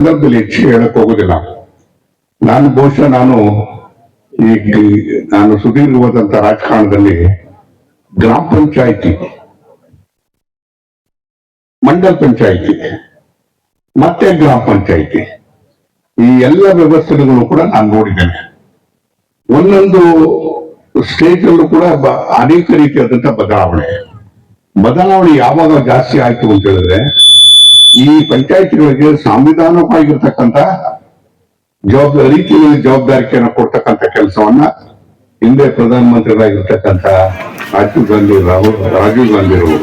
ಸಂದರ್ಭದಲ್ಲಿ ಹೆಚ್ಚು ಹೇಳಕ್ ಹೋಗೋದಿಲ್ಲ. ನಾನು ಬಹುಶಃ ನಾನು ಈ ನಾನು ಸುದೀರ್ಘವಾದಂತ ರಾಜಕಾರಣದಲ್ಲಿ ಗ್ರಾಮ ಪಂಚಾಯಿತಿ, ಮಂಡಲ್ ಪಂಚಾಯಿತಿ, ಮತ್ತೆ ಗ್ರಾಮ ಪಂಚಾಯಿತಿ, ಈ ಎಲ್ಲ ವ್ಯವಸ್ಥೆಗಳು ಕೂಡ ನಾನು ನೋಡಿದ್ದೇನೆ. ಒಂದೊಂದು ಸ್ಟೇಜ್ ಅಲ್ಲೂ ಕೂಡ ಅನೇಕ ರೀತಿಯಾದಂತ ಬದಲಾವಣೆ. ಬದಲಾವಣೆ ಯಾವಾಗ ಜಾಸ್ತಿ ಆಯ್ತು ಅಂತ ಹೇಳಿದ್ರೆ ಈ ಪಂಚಾಯತಿಗಳಿಗೆ ಸಾಂವಿಧಾನಿಕವಾಗಿರ್ತಕ್ಕಂತ ಜವಾಬ್ದಾರಿ ರೀತಿಯಲ್ಲಿ ಜವಾಬ್ದಾರಿಕೆಯನ್ನು ಕೊಡ್ತಕ್ಕಂಥ ಕೆಲಸವನ್ನ ಹಿಂದೆ ಪ್ರಧಾನಮಂತ್ರಿಗಳಾಗಿರ್ತಕ್ಕಂಥ ರಾಜೀವ್ ಗಾಂಧಿ ರಾಜೀವ್ ಗಾಂಧಿ ಅವರು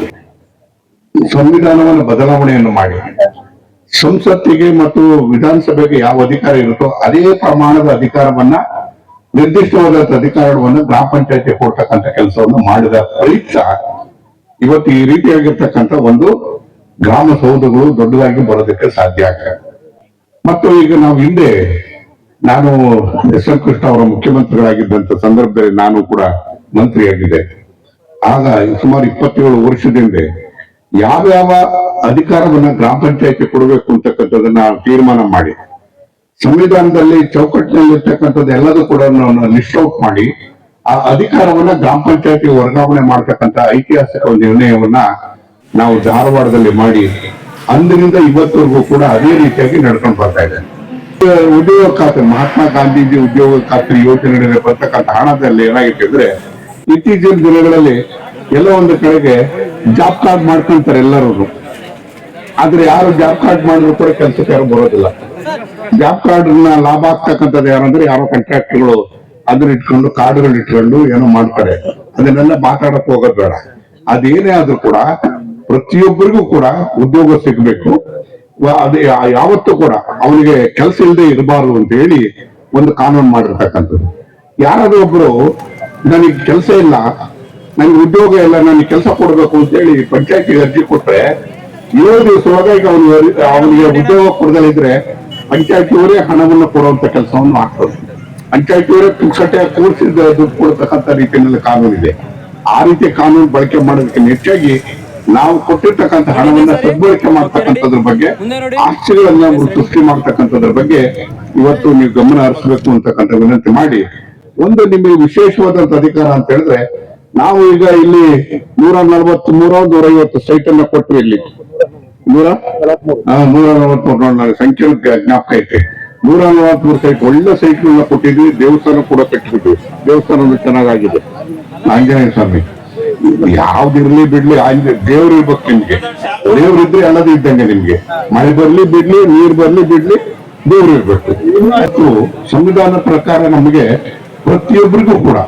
ಸಂವಿಧಾನವನ್ನು ಬದಲಾವಣೆಯನ್ನು ಮಾಡಿ, ಸಂಸತ್ತಿಗೆ ಮತ್ತು ವಿಧಾನಸಭೆಗೆ ಯಾವ ಅಧಿಕಾರ ಇರುತ್ತೋ ಅದೇ ಪ್ರಮಾಣದ ಅಧಿಕಾರವನ್ನ, ನಿರ್ದಿಷ್ಟವಾದ ಅಧಿಕಾರವನ್ನು ಗ್ರಾಮ ಪಂಚಾಯತಿ ಕೊಡ್ತಕ್ಕಂಥ ಕೆಲಸವನ್ನು ಮಾಡಿದ ಪ್ರಯುಕ್ತ ಇವತ್ತು ಈ ರೀತಿಯಾಗಿರ್ತಕ್ಕಂಥ ಒಂದು ಗ್ರಾಮ ಸೌಧಗಳು ದೊಡ್ಡದಾಗಿ ಬರೋದಕ್ಕೆ ಸಾಧ್ಯ ಆಗ್ತದೆ ಮತ್ತು ಈಗ ನಾವು ಹಿಂದೆ ನಾನು ಎಸ್ ಎಂ ಕೃಷ್ಣ ಅವರ ಮುಖ್ಯಮಂತ್ರಿಗಳಾಗಿದ್ದಂತ ಸಂದರ್ಭದಲ್ಲಿ ನಾನು ಕೂಡ ಮಂತ್ರಿಯಾಗಿದ್ದೆ. ಆಗ ಸುಮಾರು ಇಪ್ಪತ್ತೇಳು ವರ್ಷದಿಂದ ಯಾವ್ಯಾವ ಅಧಿಕಾರವನ್ನ ಗ್ರಾಮ ಪಂಚಾಯತಿ ಕೊಡಬೇಕು ಅಂತಕ್ಕಂಥದ್ದನ್ನ ತೀರ್ಮಾನ ಮಾಡಿ, ಸಂವಿಧಾನದಲ್ಲಿ ಚೌಕಟ್ಟಿನಲ್ಲಿ ಇರ್ತಕ್ಕಂಥದ್ದು ಎಲ್ಲದೂ ಕೂಡ ಲಿಸ್ಟ್ ಮಾಡಿ, ಆ ಅಧಿಕಾರವನ್ನ ಗ್ರಾಮ ಪಂಚಾಯತಿ ವರ್ಗಾವಣೆ ಮಾಡ್ತಕ್ಕಂಥ ಐತಿಹಾಸಿಕ ನಿರ್ಣಯವನ್ನ ನಾವು ಧಾರವಾಡದಲ್ಲಿ ಮಾಡಿ ಅಂದಿನಿಂದ ಇವತ್ತವರೆಗೂ ಕೂಡ ಅದೇ ರೀತಿಯಾಗಿ ನಡ್ಕೊಂಡು ಬರ್ತಾ ಇದೆ. ಉದ್ಯೋಗ ಖಾತ್ರಿ, ಮಹಾತ್ಮ ಗಾಂಧೀಜಿ ಉದ್ಯೋಗ ಖಾತ್ರಿ ಯೋಜನೆಗಳಲ್ಲಿ ಬರ್ತಕ್ಕಂಥ ಹಣದಲ್ಲಿ ಏನಾಗಿತ್ತು ಅಂದ್ರೆ ಇತ್ತೀಚಿನ ದಿನಗಳಲ್ಲಿ ಎಲ್ಲ ಒಂದು ಕಡೆಗೆ ಜಾಬ್ ಕಾರ್ಡ್ ಮಾಡ್ಕೊಂತಾರೆ ಎಲ್ಲರೂ ಆದ್ರೆ ಯಾರು ಜಾಬ್ ಕಾರ್ಡ್ ಮಾಡಿದ್ರು ಕೂಡ ಕೆಲಸಕ್ಕೆ ಯಾರು ಬರೋದಿಲ್ಲ. ಜಾಬ್ ಕಾರ್ಡ್ನ ಲಾಭ ಆಗ್ತಕ್ಕಂಥದ್ದು ಯಾರಂದ್ರೆ ಯಾರೋ ಕಾಂಟ್ರಾಕ್ಟ್ಗಳು ಅದನ್ನ ಇಟ್ಕೊಂಡು ಕಾರ್ಡ್ಗಳು ಇಟ್ಕೊಂಡು ಏನೋ ಮಾಡ್ತಾರೆ. ಅದನ್ನೆಲ್ಲ ಮಾತಾಡಕ್ ಹೋಗೋದ್ ಬೇಡ. ಅದೇನೇ ಆದ್ರೂ ಕೂಡ ಪ್ರತಿಯೊಬ್ಬರಿಗೂ ಕೂಡ ಉದ್ಯೋಗ ಸಿಗಬೇಕು. ಅದೇ ಯಾವತ್ತೂ ಕೂಡ ಅವನಿಗೆ ಕೆಲಸ ಇಲ್ಲದೆ ಇರಬಾರದು ಅಂತ ಹೇಳಿ ಒಂದು ಕಾನೂನು ಮಾಡಿರ್ತಕ್ಕಂಥದ್ದು. ಯಾರಾದ್ರೂ ಒಬ್ರು, ನನಗೆ ಕೆಲಸ ಇಲ್ಲ ನನಗೆ ಉದ್ಯೋಗ ಇಲ್ಲ, ನನಗೆ ಕೆಲಸ ಕೊಡಬೇಕು ಅಂತ ಹೇಳಿ ಪಂಚಾಯತಿಗೆ ಅರ್ಜಿ ಕೊಟ್ರೆ, ಏಳು ದಿವಸ ಒಳಗಾಗಿ ಅವನು ಅವನಿಗೆ ಉದ್ಯೋಗ ಕೊಡದಲ್ಲಿದ್ರೆ ಪಂಚಾಯತಿಯವರೇ ಹಣವನ್ನು ಕೊಡುವಂತ ಕೆಲಸವನ್ನು ಆಗ್ತದೆ. ಪಂಚಾಯತಿಯವರೇ ತುಕ್ಕಟ್ಟೆ ಕೂರಿಸಿದ ದುಡ್ಡು ಕೊಡ್ತಕ್ಕಂಥ ರೀತಿಯಲ್ಲಿ ಕಾನೂನು ಇದೆ ಆ ರೀತಿ ಕಾನೂನು ಬಳಕೆ ಮಾಡೋದಕ್ಕಿಂತ ಹೆಚ್ಚಾಗಿ ನಾವು ಕೊಟ್ಟಿರ್ತಕ್ಕಂಥ ಹಣವನ್ನ ಸದ್ಬಳಕೆ ಮಾಡ್ತಕ್ಕಂಥದ್ರ ಬಗ್ಗೆ ಆಸ್ತಿಗಳನ್ನ ಅವ್ರು ಸೃಷ್ಟಿ ಮಾಡ್ತಕ್ಕಂಥದ್ರ ಬಗ್ಗೆ ಇವತ್ತು ನೀವು ಗಮನ ಹರಿಸಬೇಕು ಅಂತಕ್ಕಂಥ ವಿನಂತಿ ಮಾಡಿ. ಒಂದು ನಿಮಗೆ ವಿಶೇಷವಾದಂತ ಅಧಿಕಾರ ಅಂತ ಹೇಳಿದ್ರೆ ನಾವು ಈಗ ಇಲ್ಲಿ ನೂರ ನಲವತ್ತ್ ಮೂರ ನೂರ ಐವತ್ತು ಸೈಟ್ ಅನ್ನ ಕೊಟ್ಟು ಇಲ್ಲಿ. ನೂರ? ನೂರ ನಲವತ್ಮೂರು ನೋಡಿ ಸಂಖ್ಯೆ ಜ್ಞಾಪಕ ಐತೆ. ನೂರ ನಲವತ್ಮೂರು ಸೈಟ್ ಒಳ್ಳೆ ಸೈಟ್ ಕೊಟ್ಟಿದ್ವಿ ದೇವಸ್ಥಾನ ಕೂಡ ಕಟ್ಟಿದ್ವಿ ದೇವಸ್ಥಾನ ಚೆನ್ನಾಗಾಗಿದೆ. ಆಂಜನೇಯ ಸ್ವಾಮಿ. ಯಾವ್ದಿರ್ಲಿ ಬಿಡ್ಲಿ ಅಲ್ಲಿ ದೇವ್ರು ಇರ್ಬೇಕು ನಿಮ್ಗೆ. ದೇವ್ರು ಇದ್ರೆ ಎಲ್ಲದೂ ಇದ್ದಂಗೆ ನಿಮ್ಗೆ. ಮಳೆ ಬರ್ಲಿ ಬಿಡ್ಲಿ, ನೀರ್ ಬರ್ಲಿ ಬಿಡ್ಲಿ, ದೇವ್ರು ಇರ್ಬೇಕು. ಮತ್ತು ಸಂವಿಧಾನ ಪ್ರಕಾರ ನಮಗೆ ಪ್ರತಿಯೊಬ್ಬರಿಗೂ ಕೂಡ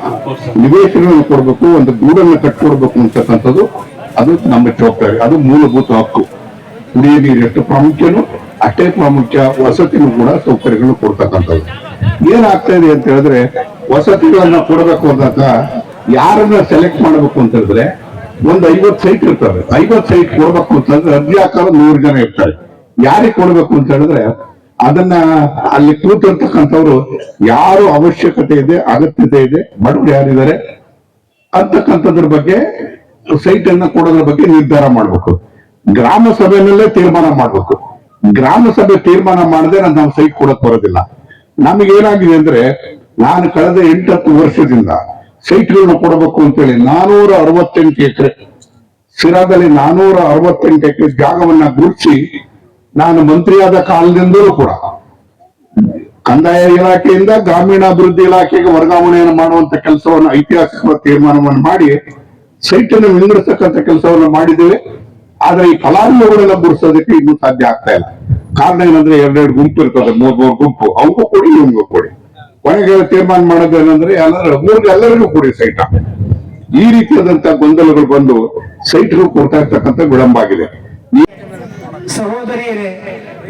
ನಿವೇಶನವನ್ನು ಕೊಡ್ಬೇಕು, ಒಂದು ಗೂಡನ್ನು ಕಟ್ಕೊಡ್ಬೇಕು ಅಂತಕ್ಕಂಥದ್ದು, ಅದು ನಮ್ಮ ಜವಾಬ್ದಾರಿ, ಅದು ಮೂಲಭೂತ ಹಕ್ಕು. ಕುಡಿಯ ನೀರು ಎಷ್ಟು ಪ್ರಾಮುಖ್ಯನೂ ಅಷ್ಟೇ ಪ್ರಾಮುಖ್ಯ, ವಸತಿನೂ ಕೂಡ ಸೌಕರ್ಯಗಳು ಕೊಡ್ತಕ್ಕಂಥದ್ದು. ಏನಾಗ್ತಾ ಇದೆ ಅಂತ ಹೇಳಿದ್ರೆ, ವಸತಿಗಳನ್ನ ಕೊಡಬೇಕು ಅಂದಾಗ ಯಾರನ್ನ ಸೆಲೆಕ್ಟ್ ಮಾಡಬೇಕು ಅಂತ ಹೇಳಿದ್ರೆ ಒಂದು ಐವತ್ ಸೈಟ್ ಇರ್ತವೆ. ಐವತ್ ಸೈಟ್ ಕೊಡ್ಬೇಕು ಅಂತಂದ್ರೆ ಅರ್ಜಿ ಹಾಕೋರು ನೂರು ಜನ ಇರ್ತಾರೆ. ಯಾರಿಗೆ ಕೊಡ್ಬೇಕು ಅಂತ ಹೇಳಿದ್ರೆ ಅದನ್ನ ಅಲ್ಲಿ ಕೂತಿರ್ತಕ್ಕಂಥವ್ರು ಯಾರು ಅವಶ್ಯಕತೆ ಇದೆ, ಅಗತ್ಯತೆ ಇದೆ, ಬಡವರು ಯಾರಿದ್ದಾರೆ ಅಂತಕ್ಕಂಥದ್ರ ಬಗ್ಗೆ ಸೈಟ್ ಅನ್ನ ಕೊಡೋದ್ರ ಬಗ್ಗೆ ನಿರ್ಧಾರ ಮಾಡ್ಬೇಕು. ಗ್ರಾಮ ಸಭೆನಲ್ಲೇ ತೀರ್ಮಾನ ಮಾಡ್ಬೇಕು. ಗ್ರಾಮ ಸಭೆ ತೀರ್ಮಾನ ಮಾಡದೆ ನಾವು ಸೈಟ್ ಕೊಡಕ್ ಬರೋದಿಲ್ಲ. ನಮಗೇನಾಗಿದೆ ಅಂದ್ರೆ ನಾನು ಕಳೆದ ಎಂಟತ್ತು ವರ್ಷದಿಂದ ಸೈಟ್ಗಳನ್ನ ಕೊಡಬೇಕು ಅಂತೇಳಿ ನಾನೂರ ಅರವತ್ತೆಂಟು ಎಕರೆ ಸಿರಾದಲ್ಲಿ ನಾನೂರ ಅರವತ್ತೆಂಟು ಎಕರೆ ಜಾಗವನ್ನ ಗುರುತಿಸಿ ನಾನು ಮಂತ್ರಿಯಾದ ಕಾಲದಿಂದಲೂ ಕೂಡ ಕಂದಾಯ ಇಲಾಖೆಯಿಂದ ಗ್ರಾಮೀಣಾಭಿವೃದ್ಧಿ ಇಲಾಖೆಗೆ ವರ್ಗಾವಣೆಯನ್ನು ಮಾಡುವಂತ ಕೆಲಸವನ್ನು ಐತಿಹಾಸಿಕ ತೀರ್ಮಾನವನ್ನು ಮಾಡಿ ಸೈಟ್ ಅನ್ನು ವಿಂಗಡಿಸತಕ್ಕಂಥ ಕೆಲಸವನ್ನು ಮಾಡಿದ್ದೇವೆ. ಆದ್ರೆ ಈ ಫಲಾನುಭವಿಗಳನ್ನ ಗುರುಸೋದಕ್ಕೆ ಇನ್ನೂ ಸಾಧ್ಯ ಆಗ್ತಾ ಇಲ್ಲ. ಕಾರಣ ಏನಂದ್ರೆ ಎರಡೆರಡು ಗುಂಪು ಇರ್ತದೆ. ಮೂರ್ ಮೂರು ಗುಂಪು. ಅವಕ್ಕೂ ಕೊಡಿ ಇವನಿಗೂ ಕೊಡಿ. ಕೊನೆಗೆ ತೀರ್ಮಾನ ಮಾಡೋದು ಏನಂದ್ರೆ ಎಲ್ಲರೂ ಊರಿಗೆ ಎಲ್ಲರಿಗೂ ಕೊಡಿ ಸೈಟ್. ಈ ರೀತಿಯಾದಂತ ಗೊಂದಲಗಳು ಬಂದು ಸೈಟ್ಗಳು ಕೊಡ್ತಾ ಇರ್ತಕ್ಕಂಥ ವಿಳಂಬ ಆಗಿದೆ. ಸಹೋದರಿಯರೇ,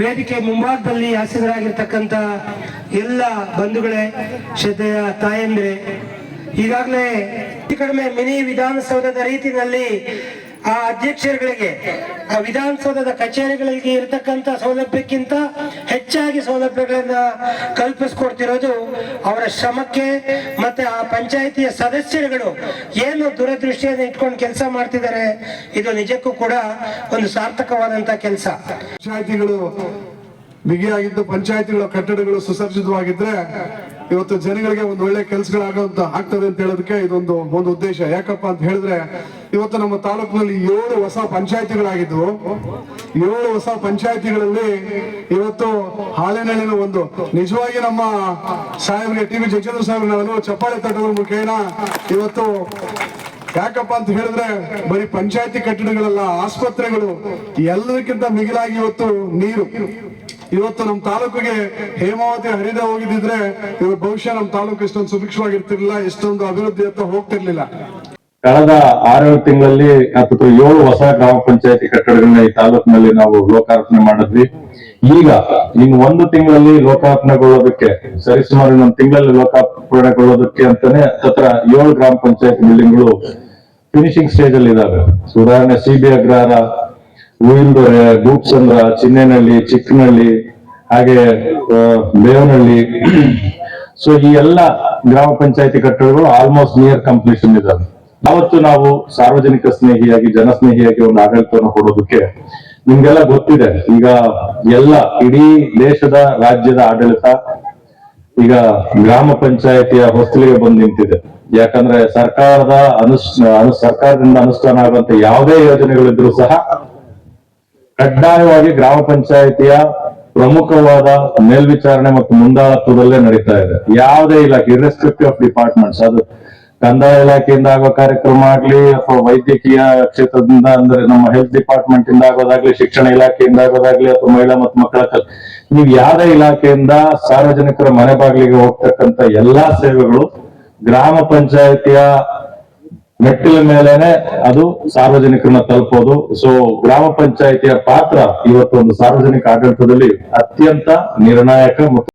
ವೇದಿಕೆ ಮುಂಭಾಗದಲ್ಲಿ ಹಾಸಿದರಾಗಿರ್ತಕ್ಕಂಥ ಎಲ್ಲ ಬಂಧುಗಳೇ, ಶ್ರದ್ಧೆಯ ತಾಯಂದ್ರೆ, ಈಗಾಗಲೇ ಕಡಿಮೆ ಮಿನಿ ವಿಧಾನಸೌಧದ ರೀತಿಯಲ್ಲಿ ಆ ಅಧ್ಯಕ್ಷರುಗಳಿಗೆ, ಆ ವಿಧಾನಸೌಧದ ಕಚೇರಿಗಳಿಗೆ ಇರತಕ್ಕಂತ ಸೌಲಭ್ಯಕ್ಕಿಂತ ಹೆಚ್ಚಾಗಿ ಸೌಲಭ್ಯಗಳನ್ನ ಕಲ್ಪಿಸ್ಕೊಡ್ತಿರೋದು ಅವರ ಶ್ರಮಕ್ಕೆ ಮತ್ತೆ ಆ ಪಂಚಾಯಿತಿಯ ಸದಸ್ಯರುಗಳು ಏನು ದೂರದೃಷ್ಟಿಯನ್ನು ಇಟ್ಕೊಂಡು ಕೆಲಸ ಮಾಡ್ತಿದ್ದಾರೆ, ಇದು ನಿಜಕ್ಕೂ ಕೂಡ ಒಂದು ಸಾರ್ಥಕವಾದಂತ ಕೆಲಸ. ಪಂಚಾಯತಿಗಳು ಬಿಗಿಯಾಗಿದ್ದು ಪಂಚಾಯತಿಗಳ ಕಟ್ಟಡಗಳು ಸುಸಜ್ಜಿತವಾಗಿದ್ರೆ ಇವತ್ತು ಜನಗಳಿಗೆ ಒಂದು ಒಳ್ಳೆ ಕೆಲಸಗಳಾಗುವಂತ ಆಗ್ತದೆ ಅಂತ ಹೇಳೋದಕ್ಕೆ ಇದೊಂದು ಒಂದು ಉದ್ದೇಶ. ಯಾಕಪ್ಪ ಅಂತ ಹೇಳಿದ್ರೆ, ಇವತ್ತು ನಮ್ಮ ತಾಲೂಕಿನಲ್ಲಿ ಏಳು ಹೊಸ ಪಂಚಾಯತಿಗಳಾಗಿದ್ವು. ಏಳು ಹೊಸ ಪಂಚಾಯತಿಗಳಲ್ಲಿ ಇವತ್ತು ಹಾಲಿನಳ್ಳಿನ ಒಂದು ನಿಜವಾಗಿ ನಮ್ಮ ಸಾಹೇಬ್ರಿಗೆ, ಟಿ ವಿ ಜಗಜೇಂದ್ರ ಸಾಹೇಬ್ರ ನಾನು ಚಪ್ಪಾಳೆ ತಟ್ಟೋದ್ರ ಮುಖೇನ ಇವತ್ತು ಯಾಕಪ್ಪ ಅಂತ ಹೇಳಿದ್ರೆ, ಬರೀ ಪಂಚಾಯತಿ ಕಟ್ಟಡಗಳಲ್ಲ, ಆಸ್ಪತ್ರೆಗಳು ಎಲ್ಲದಕ್ಕಿಂತ ಮಿಗಿಲಾಗಿ ಇವತ್ತು ನೀರು. ಇವತ್ತು ನಮ್ಮ ತಾಲೂಕಿಗೆ ಹೇಮಾವತಿ ಹರಿದ ಹೋಗಿದ್ದಿದ್ರೆ ಇವತ್ತು ಬಹುಶಃ ನಮ್ಮ ತಾಲೂಕು ಇಷ್ಟೊಂದು ಸುಭಿಕ್ಷವಾಗಿರ್ತಿರ್ಲಿಲ್ಲ ಇಷ್ಟೊಂದು ಅಭಿವೃದ್ಧಿ ಅಂತ ಹೋಗ್ತಿರ್ಲಿಲ್ಲ. ಕಳೆದ ಆರೇಳು ತಿಂಗಳಲ್ಲಿ ಅಥವಾ ಏಳು ಹೊಸ ಗ್ರಾಮ ಪಂಚಾಯತಿ ಕಟ್ಟಡಗಳನ್ನ ಈ ತಾಲೂಕಿನಲ್ಲಿ ನಾವು ಲೋಕಾರ್ಪಣೆ ಮಾಡಿದ್ವಿ. ಈಗ ಇನ್ನು ಒಂದು ತಿಂಗಳಲ್ಲಿ ಲೋಕಾರ್ಪಣೆಗೊಳ್ಳೋದಕ್ಕೆ ಸರಿಸುಮಾರು ಇನ್ನೊಂದು ತಿಂಗಳಲ್ಲಿ ಲೋಕಾರ್ಪಣೆಗೊಳ್ಳೋದಕ್ಕೆ ಅಂತಾನೆ ಹತ್ರ ಏಳು ಗ್ರಾಮ ಪಂಚಾಯತ್ ಬಿಲ್ಡಿಂಗ್ಗಳು ಫಿನಿಶಿಂಗ್ ಸ್ಟೇಜ್ ಅಲ್ಲಿ ಇದಾವೆ. ಉದಾಹರಣೆ ಸಿಬಿ ಅಗ್ರಹಾರ ಹೂವಿನದೊರೆ ಗೂಪ್ಸಂದ್ರ ಚಿನ್ನೆನಹಳ್ಳಿ ಚಿಕ್ಕನಹಳ್ಳಿ ಹಾಗೆ ಬೇವನಹಳ್ಳಿ ಸೊ ಈ ಎಲ್ಲ ಗ್ರಾಮ ಪಂಚಾಯತಿ ಕಟ್ಟಡಗಳು ಆಲ್ಮೋಸ್ಟ್ ನಿಯರ್ ಕಂಪ್ಲೀಷನ್ ಇದ್ದಾವೆ. ಅವತ್ತು ನಾವು ಸಾರ್ವಜನಿಕ ಸ್ನೇಹಿಯಾಗಿ, ಜನಸ್ನೇಹಿಯಾಗಿ ಒಂದು ಆಡಳಿತವನ್ನು ಕೊಡೋದಕ್ಕೆ ನಿಮ್ಗೆಲ್ಲ ಗೊತ್ತಿದೆ. ಈಗ ಎಲ್ಲ ಇಡೀ ದೇಶದ ರಾಜ್ಯದ ಆಡಳಿತ ಈಗ ಗ್ರಾಮ ಪಂಚಾಯತಿಯ ಹೊಸ್ತಿಲಿಗೆ ಬಂದು ನಿಂತಿದೆ. ಯಾಕಂದ್ರೆ ಸರ್ಕಾರದ ಅನುಷ್ ಅನು, ಸರ್ಕಾರದಿಂದ ಅನುಷ್ಠಾನ ಆಗುವಂತ ಯಾವುದೇ ಯೋಜನೆಗಳಿದ್ರು ಸಹ ಕಡ್ಡಾಯವಾಗಿ ಗ್ರಾಮ ಪಂಚಾಯತಿಯ ಪ್ರಮುಖವಾದ ಮೇಲ್ವಿಚಾರಣೆ ಮತ್ತು ಮುಂದಾಳತ್ವದಲ್ಲೇ ನಡೀತಾ ಇದೆ. ಯಾವುದೇ ಇಲಾಖೆ ಇರ್ರೆಸ್ಪೆಕ್ಟಿವ್ ಆಫ್ ಡಿಪಾರ್ಟ್ಮೆಂಟ್ಸ್ ಅದು ಕಂದಾಯ ಇಲಾಖೆಯಿಂದ ಆಗೋ ಕಾರ್ಯಕ್ರಮ ಆಗ್ಲಿ ಅಥವಾ ವೈದ್ಯಕೀಯ ಕ್ಷೇತ್ರದಿಂದ ಅಂದ್ರೆ ನಮ್ಮ ಹೆಲ್ತ್ ಡಿಪಾರ್ಟ್ಮೆಂಟ್ ಇಂದ ಆಗೋದಾಗ್ಲಿ, ಶಿಕ್ಷಣ ಇಲಾಖೆಯಿಂದ ಆಗೋದಾಗ್ಲಿ ಅಥವಾ ಮಹಿಳಾ ಮತ್ತು ಮಕ್ಕಳ ಕಲ್, ನೀವು ಯಾವುದೇ ಇಲಾಖೆಯಿಂದ ಸಾರ್ವಜನಿಕರ ಮನೆ ಬಾಗಿಲಿಗೆ ಹೋಗ್ತಕ್ಕಂತ ಎಲ್ಲಾ ಸೇವೆಗಳು ಗ್ರಾಮ ಪಂಚಾಯತಿಯ ಮೆಟ್ಟಿಲ ಮೇಲೇನೆ ಅದು ಸಾರ್ವಜನಿಕರನ್ನ ತಲುಪೋದು. ಸೊ ಗ್ರಾಮ ಪಂಚಾಯತಿಯ ಪಾತ್ರ ಇವತ್ತು ಒಂದು ಸಾರ್ವಜನಿಕ ಆಡಳಿತದಲ್ಲಿ ಅತ್ಯಂತ ನಿರ್ಣಾಯಕ ಮತ್ತು